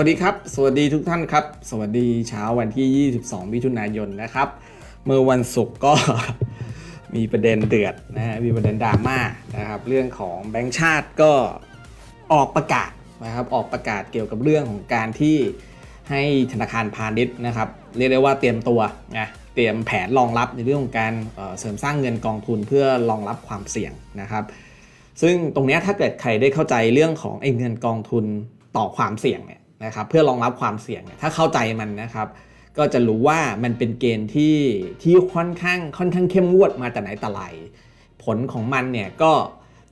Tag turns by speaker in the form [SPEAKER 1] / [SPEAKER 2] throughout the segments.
[SPEAKER 1] วัสดีครับ สวัสดีทุกท่านครับ สวัสดีเช้าวันที่ 22 มิถุนายนนะครับ เมื่อวันศุกร์ก็มีประเด็นเดือดนะฮะ มีประเด็นดราม่านะครับ เรื่องของแบงก์ชาติก็ออกประกาศนะครับ ออกประกาศเกี่ยวกับเรื่องของการที่ให้ธนาคารพาณิชย์นะครับ เรียกได้ว่าเตรียมตัวนะเตรียมแผนรองรับในเรื่องของการเสริมสร้างเงินกองทุนเพื่อรองรับความเสี่ยงนะครับ ซึ่งตรงนี้ถ้าเกิดใครได้เข้าใจเรื่องของไอ้เงินกองทุนต่อความเสี่ยงเนี่ย นะครับเพื่อรองรับความเสี่ยง ถ้าเข้าใจมันนะครับก็จะรู้ว่ามันเป็นเกณฑ์ที่ที่ค่อนข้างค่อนข้างเข้มงวดมาแต่ไหนแต่ไรผลของมันเนี่ยก็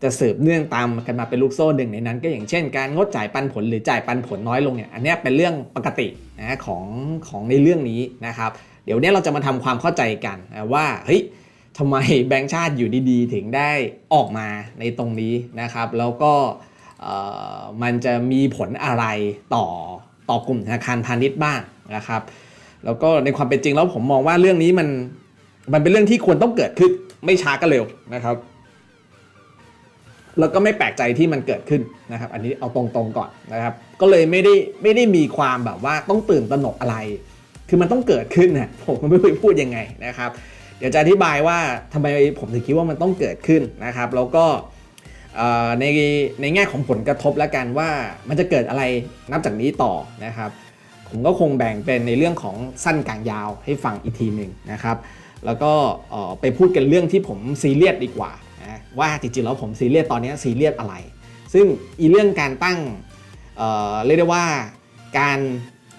[SPEAKER 1] จะสืบเนื่องตามกันมาเป็นลูกโซ่หนึ่งในนั้น ก็อย่างเช่น การงดจ่ายปันผลหรือจ่ายปันผลน้อยลงเนี่ยอันนี้เป็นเรื่องปกตินะของของในเรื่องนี้นะครับ เดี๋ยวเนี้ยเราจะมาทำความเข้าใจกันว่าเฮ้ยทำไมแบงก์ชาติอยู่ดีๆ ถึงได้ออกมาในตรงนี้นะครับ แล้วก็ มันจะมีผลอะไรต่อต่อกลุ่มธนาคารพาณิชย์บ้างนะครับ แล้วก็ในความเป็นจริงแล้วผมมองว่าเรื่องนี้มันมันเป็นเรื่องที่ควรต้องเกิดขึ้นไม่ช้าก็เร็วนะครับ แล้วก็ไม่แปลกใจที่มันเกิดขึ้นนะครับ อันนี้เอาตรงๆก่อนนะครับ ก็เลยไม่ได้ไม่ได้มีความแบบว่าต้องตื่นตระหนกอะไร คือมันต้องเกิดขึ้นนะผมก็ไม่รู้พูดยังไงนะครับ เดี๋ยวจะอธิบายว่าทำไมผมถึงคิดว่ามันต้องเกิดขึ้นนะครับ แล้วก็เในในแง่ของผลกระทบแล้วกันว่ามันจะเกิดอะไรนับจากนี้ต่อนะครับ ผมก็คงแบ่งเป็นในเรื่องของสั้นกลางยาวให้ฟังอีกทีหนึ่งนะครับ แล้วก็ไปพูดกันเรื่องที่ผมซีเรียสดีกว่านะว่าจริงๆแล้วผมซีเรียสตอนนี้ซีเรียสอะไร ซึ่งอีเรื่องการตั้งเเรียกได้ว่าการ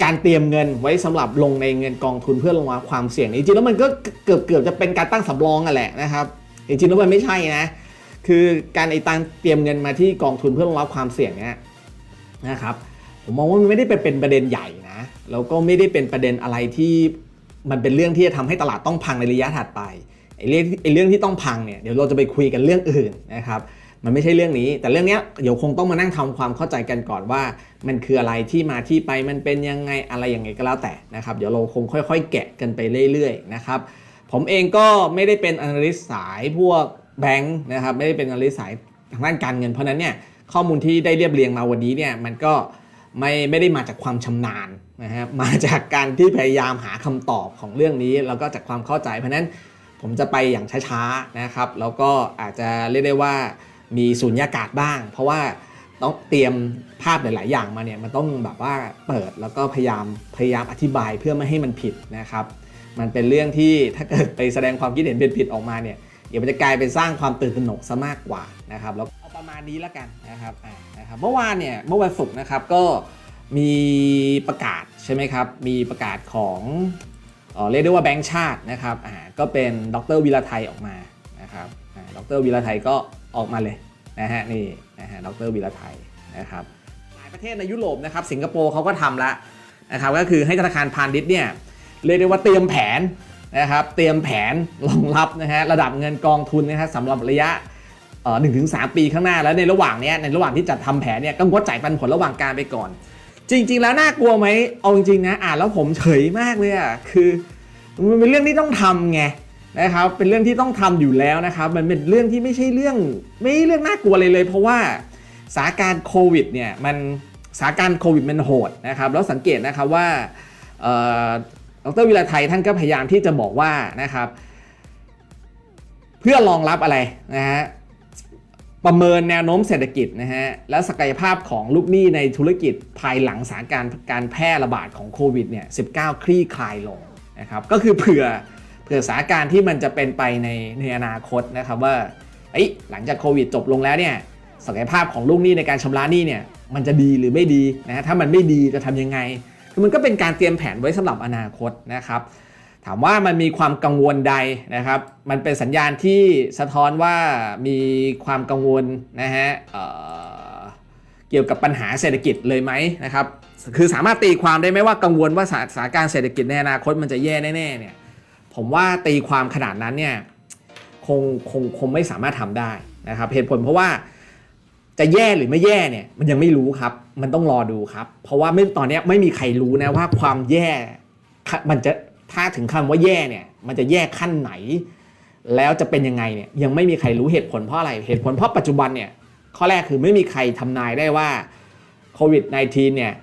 [SPEAKER 1] การเตรียมเงินไว้สำหรับลงในเงินกองทุนเพื่อลงมาความเสี่ยงจริงๆแล้วมันก็เกือบเกือบจะเป็นการตั้งสำรองกันแหละนะครับจริงๆแล้วมันไม่ใช่นะ คือการไอ้ตังเตรียมเงินมาที่กองทุนเพื่อรองรับความเสี่ยงเนี้ยนะครับผมมองว่ามันไม่ได้เป็นเป็นประเด็นใหญ่นะแล้วก็ไม่ได้เป็นประเด็นอะไรที่มันเป็นเรื่องที่จะทำให้ตลาดต้องพังในระยะถัดไปไอ้เรื่องไอ้เรื่องที่ต้องพังเนี่ยเดี๋ยวเราจะไปคุยกันเรื่องอื่นนะครับมันไม่ใช่เรื่องนี้ แต่เรื่องนี้เดี๋ยวคงต้องมานั่งทำความเข้าใจกันก่อนว่า มันคืออะไรที่มาที่ไปมันเป็นยังไงอะไรยังไงก็แล้วแต่นะครับเดี๋ยวเราคงค่อย ๆ แกะกันไปเรื่อยๆนะครับผมเองก็ไม่ได้เป็น analyst สายพวก แบงค์นะครับไม่ได้เป็น analyst สายทางด้านการเงิน เพราะนั้นเนี่ยข้อมูลที่ได้เรียบเรียงมาวันนี้เนี่ยมันก็ไม่ไม่ได้มาจากความชำนาญนะครับมาจากการที่พยายามหาคำตอบของเรื่องนี้ แล้วก็จากความเข้าใจ เพราะนั้นผมจะไปอย่างช้าๆนะครับ แล้วก็อาจจะเรียกได้ว่ามีสุญญากาศบ้าง เพราะว่าต้องเตรียมภาพหลาย ๆ อย่างมาเนี่ยมันต้องแบบว่าเปิดแล้วก็พยายามพยายามอธิบายเพื่อไม่ให้มันผิดนะครับ มันเป็นเรื่องที่ถ้าเกิดไปแสดงความคิดเห็นผิดออกมาเนี่ย เดี๋ยวมันจะกลายเป็นสร้างความตื่นตระหนกซะมากกว่านะครับแล้วเอาประมาณนี้แล้วกันนะครับอ่านะครับเมื่อวานเนี่ยเมื่อวันศุกร์นะครับก็มีประกาศใช่ไหมครับมีประกาศของเออเรียกได้ว่าแบงค์ชาตินะครับอ่าก็เป็นดรวิรไทยออกมานะครับอ่าดรวิรไทยก็ออกมาเลยนะฮะนี่นะฮะดรวิรไทยนะครับหลายประเทศในยุโรปนะครับสิงคโปร์เขาก็ทำแล้วนะครับก็คือให้ธนาคารพาณิชย์เนี่ยเรียกได้ว่าเตรียมแผน นะครับเตรียมแผนรองรับนะฮะระดับเงินกองทุนนะฮะสำหรับระยะหนึ่งถึงสปีข้างหน้าแล้วในระหว่างเนี้ยในระหว่างที่จัดทำแผนเนี่ยก็งดจ่ายปันผลระหว่างการไปก่อน จริง ๆ แล้วน่ากลัวไหมเอาจริงๆนะอ่านแล้วผมเฉยมากเลยอะคือมันเป็นเรื่องที่ต้องทำไงนะครับเป็นเรื่องที่ต้องทำอยู่แล้วนะครับมันเป็นเรื่องที่ไม่ใช่เรื่องไม่ใช่เรื่องน่ากลัวเลยเลย เพราะว่าสถานการณ์โควิดเนี่ยมันสถานการณ์โควิดมันโหดนะครับแล้วสังเกตนะครับว่าเอ่อ ดรวิลาไทยท่านก็พยายามที่จะบอกว่านะครับ เพื่อรองรับอะไรนะฮะประเมินแนวโน้มเศรษฐกิจนะฮะและศักยภาพของลูกหนี้ในธุรกิจภายหลังสถานการณ์การแพร่ระบาดของโควิดเนี่ย19 คลี่คลายลงนะครับก็คือเผื่อเผื่อสถานการณ์ที่มันจะเป็นไปในในอนาคตนะครับว่าเอ้หลังจากโควิดจบลงแล้วเนี่ยศักยภาพของลูกหนี้ในการชำระหนี้เนี่ยมันจะดีหรือไม่ดีนะฮะถ้ามันไม่ดีจะทำยังไง คือมันก็เป็นการเตรียมแผนไว้สำหรับอนาคตนะครับ ถามว่ามันมีความกังวลใดนะครับ มันเป็นสัญญาณที่สะท้อนว่ามีความกังวลนะฮะเเกี่ยวกับปัญหาเศรษฐกิจเลยไหมนะครับคือสามารถตีความได้ไหมว่ากังวลว่าสถานการณ์เศรษฐกิจในอนาคตมันจะแย่แน่ๆเนี่ยผมว่าตีความขนาดนั้นเนี่ยคงคงคงไม่สามารถทำได้นะครับเหตุผลเพราะว่า จะแย่หรือไม่แย่เนี่ยมันยังไม่รู้ครับ มันต้องรอดูครับ เพราะว่าไม่ตอนนี้ไม่มีใครรู้นะว่าความแย่มันจะถ้าถึงคำว่าแย่เนี่ยมันจะแย่ขั้นไหน แล้วจะเป็นยังไงเนี่ยยังไม่มีใครรู้เหตุผลเพราะอะไรเหตุผลเพราะปัจจุบันเนี่ยข้อแรกคือไม่มีใครทำนายได้ว่าโควิด -19 เนี่ย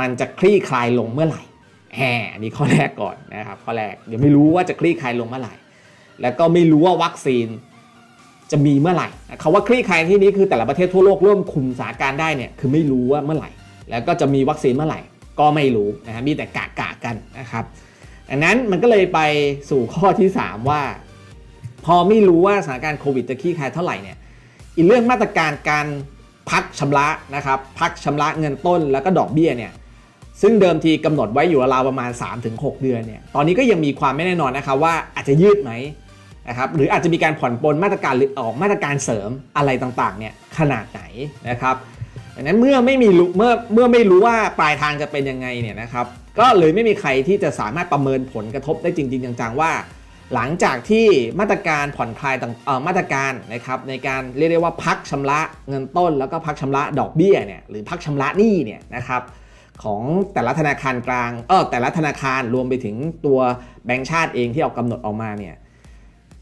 [SPEAKER 1] มันจะคลี่คลายลงเมื่อไหร่แหมอันนี้ข้อแรกก่อนนะครับข้อแรกเดี๋ยวไม่รู้ว่าจะคลี่คลายลงเมื่อไหร่ แล้วก็ไม่รู้ว่าวัคซีน จะมีเมื่อไหร่คาว่าคลี่คลายที่นี้คือแต่ละประเทศทั่วโลกริ่มคุมสถานการณ์ได้เนี่ยคือไม่รู้ว่าเมื่อไหร่ แล้วก็จะมีวัคซีนเมื่อไหร่ก็ไม่รู้นะฮะมีแต่กะกะกันนะครับดังนั้นมันก็เลยไปสู่ข้อที่ 3 ว่า พอไม่รู้ว่าสถานการณ์โควิดจะคลี่คลายเท่าไหร่เนี่ยอีกเรื่องมาตรการการพักชำระนะครับพักชำระเงินต้นแล้วก็ดอกเบี้ยเนี่ยซึ่งเดิมทีกำหนดไว้อยู่ราวประมาณ 3-6 เดือนเนี่ยตอนนี้ก็ยังมีความไม่แน่นอนนะครับว่าอาจจะยืดไหม นะครับหรืออาจจะมีการผ่อนปลนมาตรการหรือออกมาตรการเสริมอะไรต่างๆเนี่ยขนาดไหนนะครับดังนั้นเมื่อไม่มีเมื่อเมื่อไม่รู้ว่าปลายทางจะเป็นยังไงเนี่ยนะครับก็เลยไม่มีใครที่จะสามารถประเมินผลกระทบได้จริง ๆ จังๆว่า หลังจากที่มาตรการผ่อนคลายต่างเออมาตรการนะครับในการเรียกได้ว่าพักชำระเงินต้น แล้วก็พักชำระดอกเบี้ยเนี่ยหรือพักชำระหนี้เนี่ยนะครับของแต่ละธนาคารกลางเออแต่ละธนาคารรวมไปถึงตัวแบงก์ชาติเองที่ออกกำหนดออกมาเนี่ย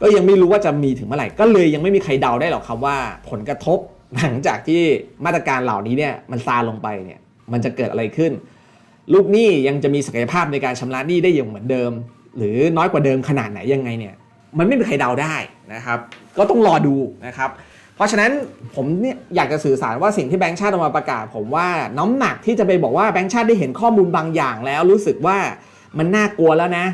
[SPEAKER 1] ก็ยังไม่รู้ว่าจะมีถึงเมื่อไหร่ ก็เลยยังไม่มีใครเดาได้หรอกครับว่าผลกระทบหลังจากที่มาตรการเหล่านี้เนี่ยมันซาลงไปเนี่ยมันจะเกิดอะไรขึ้น ลูกหนี้ยังจะมีศักยภาพในการชำระหนี้ได้อย่างเหมือนเดิม หรือน้อยกว่าเดิมขนาดไหนยังไงเนี่ยมันไม่มีใครเดาได้นะครับก็ต้องรอดูนะครับเพราะฉะนั้นผมเนี่ยอยากจะสื่อสารว่าสิ่งที่แบงก์ชาติออกมาประกาศ ผมว่าน้ำหนักที่จะไปบอกว่าแบงก์ชาติได้เห็นข้อมูลบางอย่างแล้วรู้สึกว่ามันน่ากลัวแล้วนะ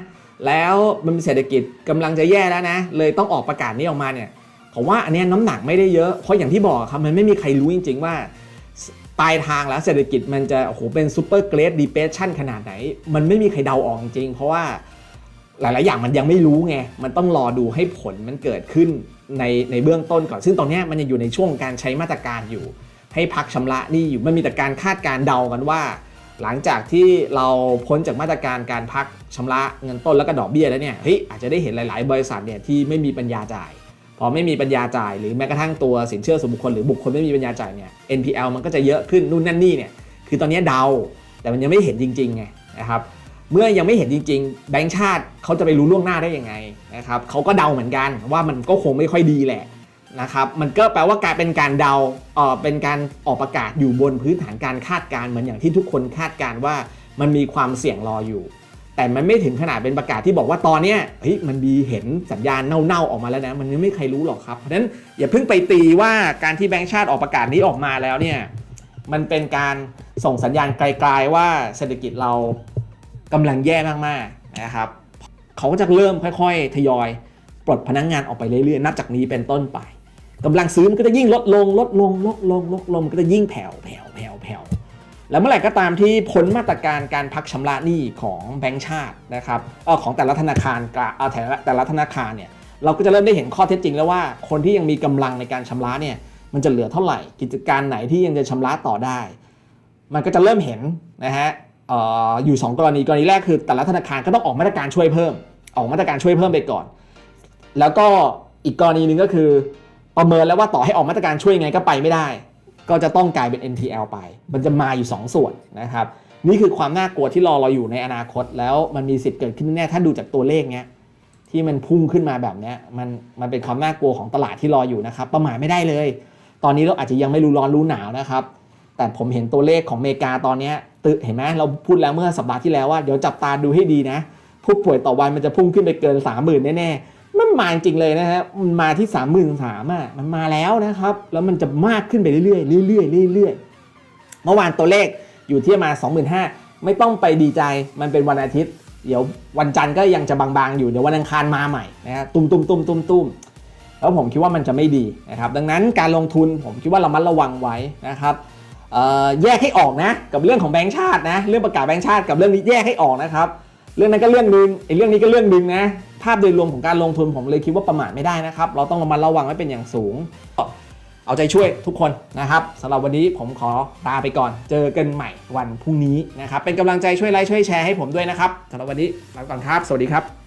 [SPEAKER 1] แล้วมันเศรษฐกิจกำลังจะแย่แล้วนะ เลยต้องออกประกาศนี้ออกมาเนี่ยผมว่าอันเนี้ยน้ำหนักไม่ได้เยอะ เพราะอย่างที่บอกครับมันไม่มีใครรู้จริง ๆ ว่าปลายทางแล้วเศรษฐกิจมันจะโอ้โหเป็นซูเปอร์เกรดดีเพชชั่นขนาดไหน มันไม่มีใครเดาออกจริงๆเพราะว่าหลาย ๆ อย่างมันยังไม่รู้ไง มันต้องรอดูให้ผลมันเกิดขึ้นในในเบื้องต้นก่อน ซึ่งตอนนี้มันยังอยู่ในช่วงการใช้มาตรการอยู่ ให้พักชำระนี้อยู่ มันมีแต่การคาดการเดากันว่า หลังจากที่เราพ้นจากมาตรการการพักชำระเงินต้นแล้วก็ดอกเบี้ยแล้วเนี่ยเฮ้ยอาจจะได้เห็นหลาย ๆ บริษัทเนี่ยที่ไม่มีปัญญาจ่าย พอไม่มีปัญญาจ่าย หรือแม้กระทั่งตัวสินเชื่อส่วนบุคคลหรือบุคคลไม่มีปัญญาจ่ายเนี่ย NPL มันก็จะเยอะขึ้นนู่นนั่นนี่เนี่ยคือตอนนี้เดา แต่มันยังไม่เห็นจริงๆไงนะครับเมื่อยังไม่เห็นจริง ๆ แบงก์ชาติเขาจะไปรู้ล่วงหน้าได้ยังไงนะครับเขาก็เดาเหมือนกันว่ามันก็คงไม่ค่อยดีแหละ นะครับมันก็แปลว่ากลายเป็นการเดาเออเป็นการออกประกาศอยู่บนพื้นฐานการคาดการ์เหมือนอย่างที่ทุกคนคาดการ์ว่ามันมีความเสี่ยงรออยู่ แต่มันไม่ถึงขนาดเป็นประกาศที่บอกว่าตอนเนี้ยเฮ้ยมันมีเห็นสัญญาณเน่าๆออกมาแล้วนะมันยังไม่ใครรู้หรอกครับเพราะฉะนั้นอย่าเพิ่งไปตีว่าการที่แบงก์ชาติออกประกาศนี้ออกมาแล้วเนี่ยมันเป็นการส่งสัญญาณไกลๆว่าเศรษฐกิจเรากำลังแย่มากๆนะครับเขาก็จะเริ่มค่อย ๆ ทยอยปลดพนักงงานออกไปเรื่อยๆ นับจากนี้เป็นต้นไป กำลังซื้อมันก็จะยิ่งลดลงลดลงลดลงลดลงมันก็จะยิ่งแผ่วแผ่วแผ่วแผ่วแล้วเมื่อไหร่ก็ตามที่พ้นมาตรการการพักชำระหนี้ของแบงก์ชาตินะครับเออของแต่ละธนาคารกลางเอ่อแต่ละแต่ละธนาคารเนี่ยเราก็จะเริ่มได้เห็นข้อเท็จจริงแล้วว่าคนที่ยังมีกำลังในการชำระเนี่ยมันจะเหลือเท่าไหร่ กิจการไหนที่ยังจะชำระต่อได้ มันก็จะเริ่มเห็นนะฮะอออยู่ 2 กรณีกรณีแรกคือแต่ละธนาคารก็ต้องออกมาตรการช่วยเพิ่ม ออกมาตรการช่วยเพิ่มไปก่อน แล้วก็อีกกรณีหนึ่งก็คือ ประเมินแล้วว่าต่อให้ออกมาตรการช่วยยังไงก็ไปไม่ได้ ก็จะต้องกลายเป็น NPL ไป มันจะมาอยู่ 2 ส่วนนะครับ นี่คือความน่ากลัวที่รอเราอยู่ในอนาคต แล้วมันมีสิทธิ์เกิดขึ้นแน่ถ้าดูจากตัวเลขเนี้ยที่มันพุ่งขึ้นมาแบบเนี้ยมันมันเป็นความน่ากลัวของตลาดที่รออยู่นะครับ ประมาทไม่ได้เลย ตอนนี้เราอาจจะยังไม่รู้ร้อนรู้หนาวนะครับ แต่ผมเห็นตัวเลขของอเมริกาตอนเนี้ยตึเห็นไหมเราพูดแล้วเมื่อสัปดาห์ที่แล้วว่าเดี๋ยวจับตาดูให้ดีนะผู้ป่วยต่อวันมันจะพุ่งขึ้นไปเกิน 3 0,000แน่ๆ มันมาจริงเลยนะฮะมันมาที่3 3 0 0 0อะมันมาแล้วนะครับ แล้วมันจะมากขึ้นไปเรื่อยๆเรื่อยๆเรื่อยๆเมื่อวานตัวเลขอยู่ที่ประมา 25,000 ไม่ต้องไปดีใจมันเป็นวันอาทิตย์ เดี๋ยววันจันทร์ก็ยังจะบางๆอยู่เดี๋ยววันอังคารมาใหม่นะฮะตุ้มตุ้มตุ้มตุ้มตุ้มแล้วผมคิดว่ามันจะไม่ดีนะครับ ดังนั้นการลงทุนผมคิดว่าเรามัดระวังไว้นะครับแยกให้ออกนะกับเรื่องของแบงก์ชาตินะเรื่องประกาศแบงก์ชาติกับเรื่องนี้แยกให้ออกนะครับ เรื่องนั้นก็เรื่องหนึ่งไอ้เรื่องนี้ก็เรื่องหนึ่งนะ ภาพโดยรวมของการลงทุนผมเลยคิดว่าประมาทไม่ได้นะครับ เราต้องระมัดระวังไว้เป็นอย่างสูง เอาใจช่วยทุกคนนะครับสำหรับวันนี้ผมขอลาไปก่อน เจอกันใหม่วันพรุ่งนี้นะครับ เป็นกำลังใจช่วยไลค์ช่วยแชร์ให้ผมด้วยนะครับสำหรับวันนี้ลาไปก่อนครับ สวัสดีครับ